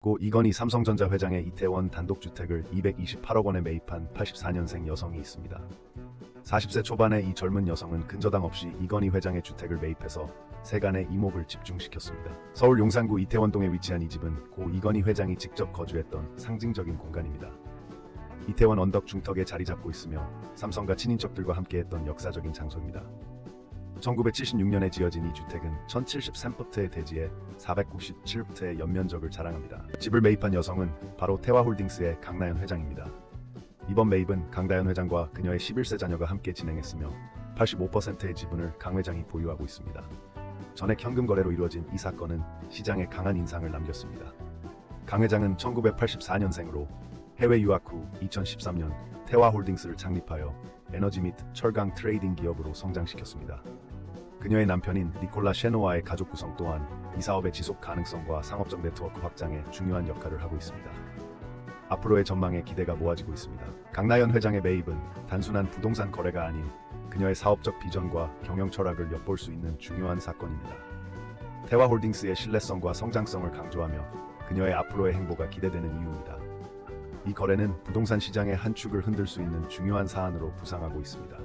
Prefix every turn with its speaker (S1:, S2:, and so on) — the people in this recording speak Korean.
S1: 고 이건희 삼성전자 회장의 이태원 단독주택을 228억 원에 매입한 84년생 여성이 있습니다. 40세 초반의 이 젊은 여성은 근저당 없이 이건희 회장의 주택을 매입해서 세간의 이목을 집중시켰습니다. 서울 용산구 이태원동에 위치한 이 집은 고 이건희 회장이 직접 거주했던 상징적인 공간입니다. 이태원 언덕 중턱에 자리 잡고 있으며 삼성과 친인척들과 함께했던 역사적인 장소입니다. 1976년에 지어진 이 주택은 1073포트의 대지에 497포트의 연면적을 자랑합니다. 집을 매입한 여성은 바로 태화홀딩스의 강나연 회장입니다. 이번 매입은 강다연 회장과 그녀의 11세 자녀가 함께 진행했으며 85%의 지분을 강 회장이 보유하고 있습니다. 전액 현금 거래로 이루어진 이 사건은 시장에 강한 인상을 남겼습니다. 강 회장은 1984년생으로 해외 유학 후 2013년 태화홀딩스를 창립하여 에너지 및 철강 트레이딩 기업으로 성장시켰습니다. 그녀의 남편인 니콜라 셰노와의 가족 구성 또한 이 사업의 지속 가능성과 상업적 네트워크 확장에 중요한 역할을 하고 있습니다. 앞으로의 전망에 기대가 모아지고 있습니다. 강나연 회장의 매입은 단순한 부동산 거래가 아닌 그녀의 사업적 비전과 경영 철학을 엿볼 수 있는 중요한 사건입니다. 대화홀딩스의 신뢰성과 성장성을 강조하며 그녀의 앞으로의 행보가 기대되는 이유입니다. 이 거래는 부동산 시장의 한 축을 흔들 수 있는 중요한 사안으로 부상하고 있습니다.